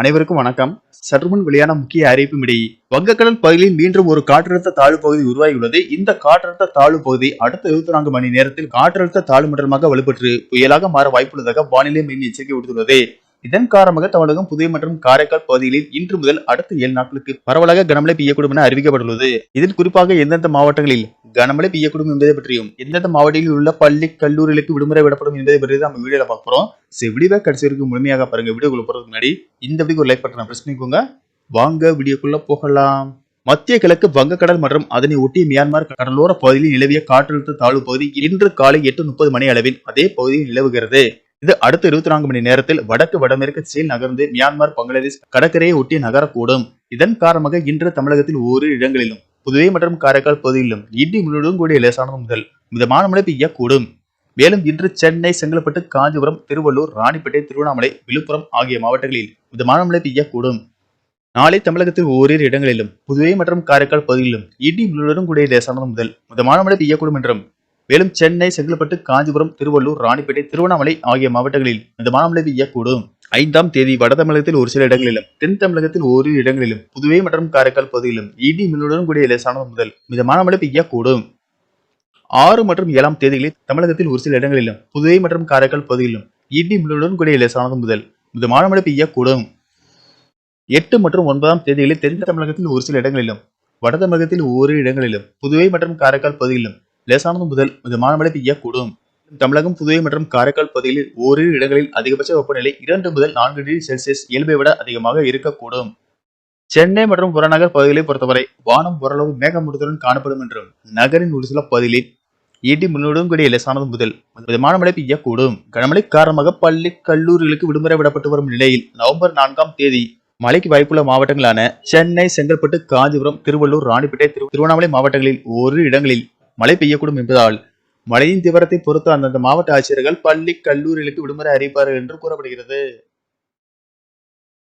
அனைவருக்கும் வணக்கம். சற்றுமுன் வெளியான முக்கிய அறிவிப்பு இடையே வங்கக்கடல் பகுதியில் மீண்டும் ஒரு காற்றழுத்த தாழ்வு பகுதி உருவாகியுள்ளது. இந்த காற்றழுத்த தாழ்வு பகுதி அடுத்த இருபத்தி நான்கு மணி நேரத்தில் காற்றழுத்த தாழ்வு மண்டலமாக வலுப்பெற்று புயலாக மாற வாய்ப்புள்ளதாக வானிலை மின் எச்சரிக்கை விடுத்துள்ளது. இதன் காரணமாக தமிழகம் புதுவை மற்றும் காரைக்கால் பகுதிகளில் இன்று முதல் அடுத்த ஏழு நாட்களுக்கு பரவலாக கனமழை பெய்யக்கூடும் என அறிவிக்கப்பட்டுள்ளது. இதில் குறிப்பாக எந்தெந்த மாவட்டங்களில் கனமழை பெய்யக்கூடும் என்பதை பற்றியும் எந்தெந்த மாவட்டங்களில் உள்ள பள்ளி கல்லூரிகளுக்கு விடுமுறை விடப்படும் என்பதை பற்றி நம்ம வீடியோல பார்க்க போறோம். சரி வீடியோ கடைசி வரைக்கும் முழுமையாக பாருங்க. வீடியோக்குள்ள போறதுக்கு முன்னாடி இந்த வீடியோ ஒரு லைக் பட்டனை பிரஸ் பண்ணிக்கோங்க. வாங்க வீடியோக்குள்ள போகலாம். மத்திய கிழக்கு வங்கக்கடல் மற்றும் அதனை ஒட்டிய மியான்மர் கடலோர பகுதியில் நிலவிய காற்றழுத்த தாழ்வு பகுதி இன்று காலை எட்டு முப்பது மணி அளவில் அதே பகுதியில் நிலவுகிறது. இது அடுத்த இருபத்தி நான்கு மணி நேரத்தில் வடக்கு வடமேற்கு சீல் நகர்ந்து மியான்மர் பங்களாதேஷ் கடற்கரையை ஒட்டி நகரக்கூடும். இதன் காரணமாக இன்று தமிழகத்தில் ஓரிரு இடங்களிலும் புதுவை மற்றும் காரைக்கால் பகுதியிலும் இடி முழுவதும் கூடிய லேசானது முதல் மிதமான மழை பெய்யக்கூடும். மேலும் இன்று சென்னை செங்கல்பட்டு காஞ்சிபுரம் திருவள்ளூர் ராணிப்பேட்டை திருவண்ணாமலை விழுப்புரம் ஆகிய மாவட்டங்களில் மிதமான மழை பெய்யக்கூடும். நாளை தமிழகத்தில் ஓரிரு இடங்களிலும் புதுவை மற்றும் காரைக்கால் பகுதிகளிலும் இடி முழுவதும் கூடிய லேசானது முதல் மிதமான மழை பெய்யக்கூடும் என்றும் மேலும் சென்னை செங்கல்பட்டு காஞ்சிபுரம் திருவள்ளூர் ராணிப்பேட்டை திருவண்ணாமலை ஆகிய மாவட்டங்களில் இந்த மழை பெய்யக்கூடும் ஐந்தாம் தேதி வட தமிழகத்தில் ஒரு சில இடங்களிலும் தென் தமிழகத்தில் ஓரிரு இடங்களிலும் புதுவை மற்றும் காரைக்கால் பகுதியிலும் இடி மின்னுடன் கூடிய லேசானது முதல் மிதமான மழை பெய்யக்கூடும் ஆறு மற்றும் ஏழாம் தேதிகளில் தமிழகத்தில் ஒரு சில இடங்களிலும் புதுவை மற்றும் காரைக்கால் பகுதியிலும் இடி மின்னுடன் கூடிய லேசானது முதல் மிதமான மழை பெய்யக்கூடும் எட்டு மற்றும் ஒன்பதாம் தேதிகளில் தென் தமிழகத்தில் ஒரு சில இடங்களிலும் வட தமிழகத்தில் ஓரிரு இடங்களிலும் புதுவை மற்றும் காரைக்கால் பகுதியிலும் லேசானது முதல் மிதமான மழை பெய்யக்கூடும் தமிழகம் புதுவை மற்றும் காரைக்கால் பகுதிகளில் ஓரிரு இடங்களில் அதிகபட்ச வெப்பநிலை இரண்டு முதல் நான்கு டிகிரி செல்சியஸ் இயல்பை விட அதிகமாக இருக்கக்கூடும். சென்னை மற்றும் புறநகர் பகுதிகளை பொறுத்தவரை வானம் ஓரளவு மேகமூட்டத்துடன் காணப்படும் என்றும் நகரின் ஒரு சில பகுதிகளில் ஈட்டி முன்னோடும் கூடிய லேசானது முதல் மிதமான மழை பெய்யக்கூடும் கனமழை காரணமாக பள்ளி கல்லூரிகளுக்கு விடுமுறை விடப்பட்டு வரும் நிலையில் நவம்பர் நான்காம் தேதி மழைக்கு வாய்ப்புள்ள மாவட்டங்களான சென்னை செங்கல்பட்டு காஞ்சிபுரம் திருவள்ளூர் ராணிப்பேட்டை திரு- திருவண்ணாமலை மாவட்டங்களில் ஓரிரு இடங்களில் மழை பெய்யக்கூடும் என்பதால் மழையின் தீவிரத்தை பொறுத்து அந்தந்த மாவட்ட ஆட்சியர்கள் பள்ளி கல்லூரிகளுக்கு விடுமுறை அறிவிப்பார்கள் என்று கூறப்படுகிறது.